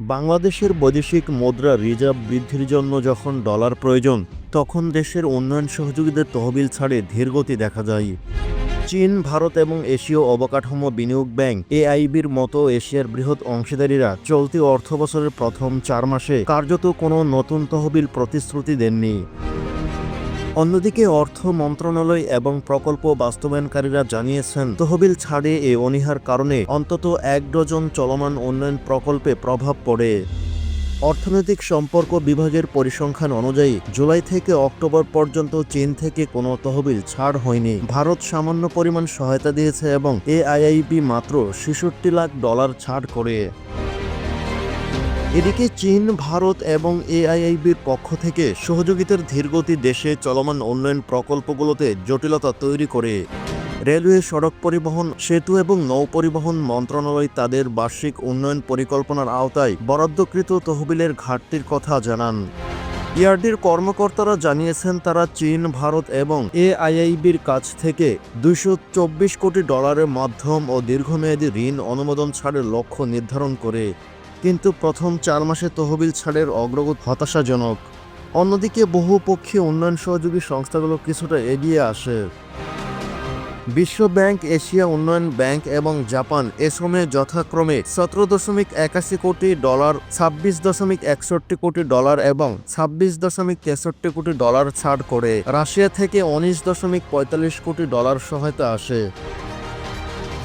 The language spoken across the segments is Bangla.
বাংলাদেশের বৈদেশিক মুদ্রা রিজার্ভ বৃদ্ধির জন্য যখন ডলার প্রয়োজন, তখন দেশের উন্নয়ন সহযোগীদের তহবিল ছাড়ে ধীরগতি দেখা যায়। চীন, ভারত এবং এশীয় অবকাঠামো বিনিয়োগ ব্যাংক এআইবির মতো এশিয়ার বৃহৎ অংশীদারীরা চলতি অর্থবছরের প্রথম চার মাসে কার্যত কোনো নতুন তহবিল প্রতিশ্রুতি দেননি। অন্যদিকে অর্থ মন্ত্রণালয় এবং প্রকল্প বাস্তবায়নকারীরা জানিয়েছেন, তহবিল ছাড়ে এ অনীহার কারণে অন্তত এক ডজন চলমান উন্নয়ন প্রকল্পে প্রভাব পড়ে। অর্থনৈতিক সম্পর্ক বিভাগের পরিসংখ্যান অনুযায়ী, জুলাই থেকে অক্টোবর পর্যন্ত চীন থেকে কোনো তহবিল ছাড় হয়নি। ভারত সামান্য পরিমাণ সহায়তা দিয়েছে এবং এআইআইবি মাত্র ছেষট্টি লাখ ডলার ছাড় করে। এদিকে চীন, ভারত এবং এআইআইবির পক্ষ থেকে সহযোগিতার ধীরগতি দেশে চলমান উন্নয়ন প্রকল্পগুলোতে জটিলতা তৈরি করে। রেলওয়ে সড়ক পরিবহন, সেতু এবং নৌ পরিবহন মন্ত্রণালয় তাদের বার্ষিক উন্নয়ন পরিকল্পনার আওতায় বরাদ্দকৃত তহবিলের ঘাটতির কথা জানান। ইয়ারডির কর্মকর্তারা জানিয়েছেন, তারা চীন, ভারত এবং এআইআইবির কাছ থেকে চব্বিশ কোটি ডলারের মাধ্যম ও দীর্ঘমেয়াদী ঋণ অনুমোদন ছাড়ের লক্ষ্য নির্ধারণ করে। কিন্তু প্রথম চার মাসে তহবিল ছাড়ের অগ্রগতি হতাশাজনক। অন্যদিকে বহুপক্ষীয় উন্নয়ন সহযোগী সংস্থাগুলো কিছুটা এগিয়ে আসে। বিশ্ব ব্যাংক এশিয়া উন্নয়ন ব্যাংক এবং জাপান এ সময়ে যথাক্রমে সতেরো দশমিক একাশি কোটি ডলার, ছাব্বিশ দশমিক একষট্টি কোটি ডলার এবং ছাব্বিশ দশমিক তেষট্টি কোটি ডলার ছাড় করে। রাশিয়া থেকে উনিশ দশমিক পঁয়তাল্লিশ কোটি ডলার সহায়তা আসে।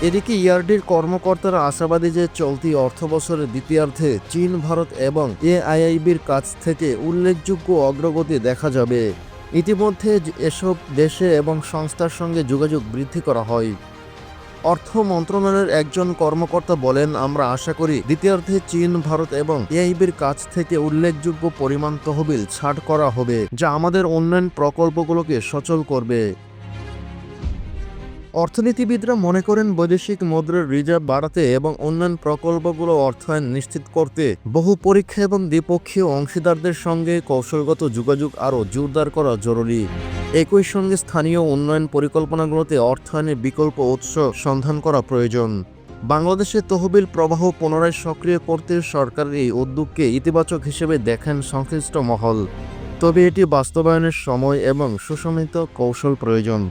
এদিকে ইয়ারডির কর্মকর্তারা আশাবাদী যে চলতি অর্থবছরের দ্বিতীয়ার্ধে চীন, ভারত এবং এআইআইবির কাছ থেকে উল্লেখযোগ্য অগ্রগতি দেখা যাবে। ইতিমধ্যে এসব দেশে এবং সংস্থার সঙ্গে যোগাযোগ বৃদ্ধি করা হয়। অর্থ মন্ত্রণালয়ের একজন কর্মকর্তা বলেন, আমরা আশা করি দ্বিতীয়ার্ধে চীন, ভারত এবং এআইবির কাছ থেকে উল্লেখযোগ্য পরিমাণ তহবিল ছাড় করা হবে, যা আমাদের উন্নয়ন প্রকল্পগুলোকে সচল করবে। অর্থনীতিবিদরা মনে করেন বৈদেশিক মুদ্রার রিজার্ভ বাড়াতে এবং অন্যান্য প্রকল্পগুলো অর্থায়ন নিশ্চিত করতে বহু পরীক্ষা এবং দ্বিপক্ষীয় অংশীদারদের সঙ্গে কৌশলগত যোগাযোগ আরও জোরদার করা জরুরি। একই সঙ্গে স্থানীয় উন্নয়ন পরিকল্পনাগুলোতে অর্থায়নের বিকল্প উৎস সন্ধান করা প্রয়োজন। বাংলাদেশের তহবিল প্রবাহ পুনরায় সক্রিয় করতে সরকারের এই উদ্যোগকে ইতিবাচক হিসেবে দেখেন সংশ্লিষ্ট মহল। তবে এটি বাস্তবায়নের সময় এবং সুসমিত কৌশল প্রয়োজন।